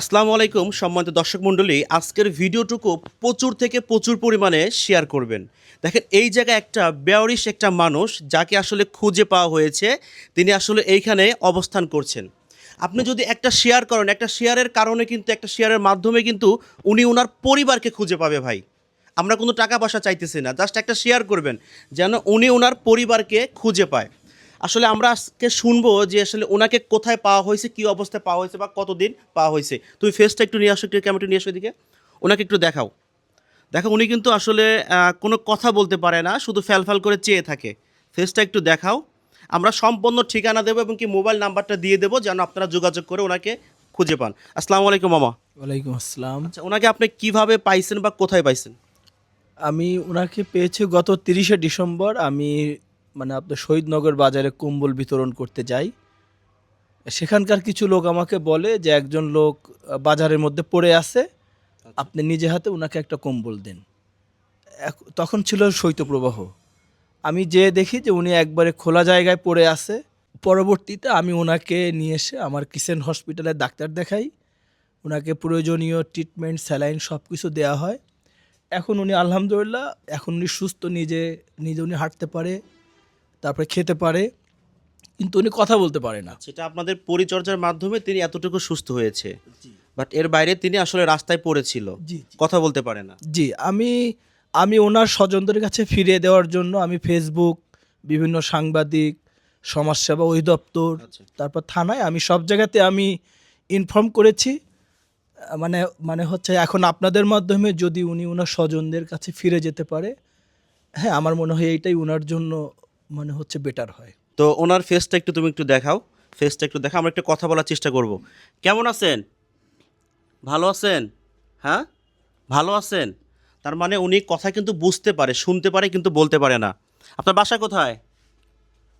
আসসালামু আলাইকুম সম্মানিত দর্শক মণ্ডলী, আজকের ভিডিওটুকু প্রচুর থেকে প্রচুর পরিমাণে শেয়ার করবেন। দেখেন, এই জায়গায় একটা বেয়ারিশ একটা মানুষ যাকে আসলে খুঁজে পাওয়া হয়েছে, তিনি আসলে এইখানে অবস্থান করছেন। আপনি যদি একটা শেয়ার করেন, একটা শেয়ারের কারণে কিন্তু, একটা শেয়ারের মাধ্যমে কিন্তু উনি ওনার পরিবারকে খুঁজে পাবে ভাই। আমরা কোনো টাকা পয়সা চাইতেছি না জাস্ট একটা শেয়ার করবেন, যেন উনি ওনার পরিবারকে খুঁজে পায়। আসলে আমরা আজকে শুনব যে আসলে ওনাকে কোথায় পাওয়া হয়েছে কি অবস্থায় পাওয়া হয়েছে বা কতদিন পাওয়া হয়েছে। তুমি ফেসটা একটু নিয়ে আসো একটু ক্যামেরাটা নিয়ে আসো এদিকে। ওনাকে একটু দেখাও। দেখো উনি কিন্তু আসলে কোনো কথা বলতে পারে না শুধু ফ্যালফ্যাল করে চেয়ে থাকে। ফেসটা একটু দেখাও। আমরা সম্পূর্ণ ঠিকানা দেবো এবং কি মোবাইল নাম্বারটা দিয়ে দেবো যেন আপনারা যোগাযোগ করে ওনাকে খুঁজে পান। আসসালামু আলাইকুম মামা। ওয়ালাইকুম আসসালাম। আচ্ছা ওনাকে আপনি কীভাবে পাইছেন বা কোথায় পাইছেন? আমি ওনাকে পেয়েছি গত তিরিশে ডিসেম্বর। আমি মানে আপনার শহীদনগর বাজারে কম্বল বিতরণ করতে যাই। সেখানকার কিছু লোক আমাকে বলে যে একজন লোক বাজারের মধ্যে পড়ে আছে আপনি নিজে হাতে ওনাকে একটা কম্বল দেন। তখন ছিল শৈত্যপ্রবাহ। আমি যে দেখি যে উনি একবারে খোলা জায়গায় পড়ে আছে। পরবর্তীতে আমি ওনাকে নিয়ে এসে আমার কিসেন হসপিটালে ডাক্তার দেখাই। ওনাকে প্রয়োজনীয় ট্রিটমেন্ট স্যালাইন সব কিছু দেওয়া হয়। এখন উনি আলহামদুলিল্লাহ এখন উনি সুস্থ নিজে নিজে উনি হাঁটতে পারে। তারপরে খেতে পারে কিন্তু উনি কথা বলতে পারে না। সেটা আপনাদের পরিচর্যার মাধ্যমে তিনি এতটুকু সুস্থ হয়েছে। বাট এর বাইরে তিনি আসলে রাস্তায় পড়েছিল। জি কথা বলতে পারে না। জি আমি আমি ওনার স্বজনদের কাছে ফিরিয়ে দেওয়ার জন্য আমি ফেসবুক বিভিন্ন সাংবাদিক সমাজসেবা অধিদপ্তর আচ্ছা। তারপর থানায় আমি সব জায়গাতে আমি ইনফর্ম করেছি। মানে মানে হচ্ছে এখন আপনাদের মাধ্যমে যদি উনি ওনার স্বজনদের কাছে ফিরে যেতে পারে হ্যাঁ আমার মনে হয় এইটাই ওনার জন্য মানে হচ্ছে বেটার হয়। তো ওনার ফেসটা একটু তুমি একটু দেখাও। ফেসটা একটু দেখাও, আমরা একটু কথা বলার চেষ্টা করব। কেমন আছেন? ভালো আছেন? হ্যাঁ? ভালো আছেন? তার মানে উনি কথা কিন্তু বুঝতে পারে, শুনতে পারে, কিন্তু বলতে পারে না। আপনার বাসা কোথায়?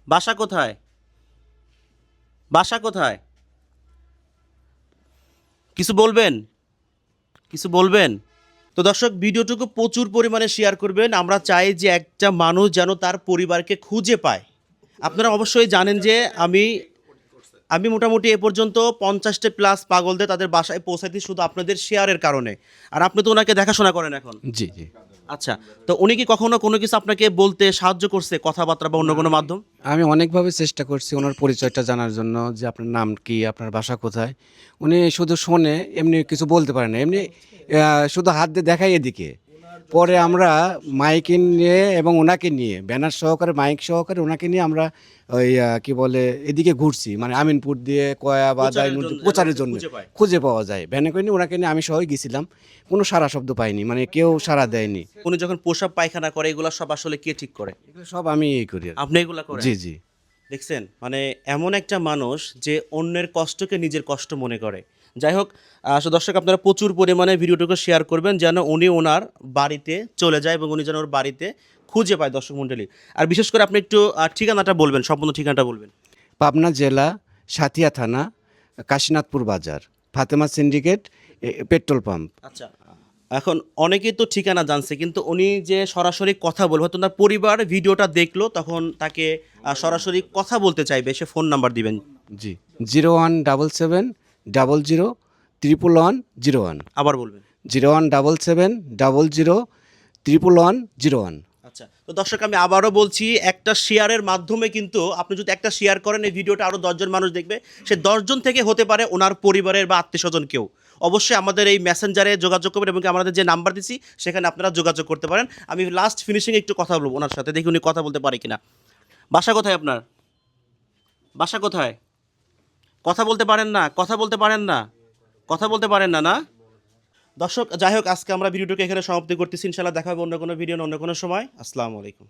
বাসা কোথায়? বাসা কোথায়? কিছু বলবেন? কিছু বলবেন? তো দর্শক, ভিডিওটুকু প্রচুর পরিমাণে শেয়ার করবেন। আমরা চাই যে একটা মানুষ যেন তার পরিবারকে খুঁজে পায়। আপনারা অবশ্যই জানেন যে আমি আমি মোটামুটি এ পর্যন্ত পঞ্চাশটা প্লাস পাগলদের তাদের বাসায় পৌঁছাইতে শুধু আপনাদের শেয়ারের কারণে। আর আপনি তো ওনাকে দেখাশোনা করেন এখন। জি জি। আচ্ছা তো উনি কি কখনো কোনো কিছু আপনাকে বলতে সাহায্য করছে কথাবার্তা বা অন্য কোনো মাধ্যম? আমি অনেকভাবে চেষ্টা করছি ওনার পরিচয়টা জানার জন্য যে আপনার নাম কি, আপনার বাসা কোথায়। উনি শুধু শোনে, এমনি কিছু বলতে পারে না। এমনি শুধু হাত দিয়ে দেখায় এদিকে। পরে আমরা মাইক নিয়ে এবং ওনাকে নিয়ে ব্যানার সহকারে মাইক সহকারে ওনাকে নিয়ে আমরা ওই কি বলে এদিকে ঘুরছি। মানে আমিনপুর দিয়ে কয়া বাদাই প্রচারের জন্য- প্রচারের জন্য খুঁজে পাওয়া যায়। ভ্যানে করে নিয়ে ওনাকে নিয়ে আমি সবাই গেছিলাম। কোনো সারা শব্দ পাইনি মানে কেউ সারা দেয়নি। উনি যখন পোশাক পায়খানা করে এগুলো সব আসলে কে ঠিক করে? এগুলো সব আমি এই করি আপনি এগুলো করেন? জি জি। দেখছেন? মানে এমন একটা মানুষ যে অন্যের কষ্টকে নিজের কষ্ট মনে করে। যাই হোক আসলে দর্শক আপনারা প্রচুর পরিমাণে ভিডিওটুকু শেয়ার করবেন যেন উনি ওনার বাড়িতে চলে যায় এবং উনি যেন ওর বাড়িতে খুঁজে পায় দর্শক মণ্ডলী। আর বিশেষ করে আপনি একটু ঠিকানাটা বলবেন সম্পূর্ণ ঠিকানাটা বলবেন। পাবনা জেলা সাথিয়া থানা কাশীনাথপুর বাজার ফাতেমা সিন্ডিকেট পেট্রোল পাম্প। আচ্ছা এখন অনেকেই তো ঠিকানা জানছে কিন্তু উনি যে সরাসরি কথা বলবে হয়তো তার পরিবার ভিডিওটা দেখল তখন তাকে সরাসরি কথা বলতে চাইবে সে ফোন নাম্বার দিবেন। জি zero one double seven double zero triple one zero one আবার বলবেন। Zero one double seven double zero triple one zero one আচ্ছা তো দর্শক আমি আবারও বলছি একটা শেয়ারের মাধ্যমে কিন্তু আপনি যদি একটা শেয়ার করেন এই ভিডিওটা আরও দশজন মানুষ দেখবে। সে দশজন থেকে হতে পারে ওনার পরিবারের বা আত্মীয় স্বজন কেউ। অবশ্যই আমাদের এই মেসেঞ্জারে যোগাযোগ করবেন এবং আমাদের যে নাম্বার দিচ্ছি সেখানে আপনারা যোগাযোগ করতে পারেন। আমি লাস্ট ফিনিশিংয়ে একটু কথা বলব ওনার সাথে দেখি উনি কথা বলতে পারে কিনা। বাসা কোথায় আপনার? বাসা কোথায়? কথা বলতে পারেন না, কথা বলতে পারেন না, কথা বলতে পারেন না না? দর্শক, যাই হোক, আজকে আমরা ভিডিওটাকে এখানে সমাপ্তি করতেছি। ইনশাল্লাহ দেখা হবে অন্য কোনো ভিডিও, অন্য কোনো সময়। আসসালামু আলাইকুম।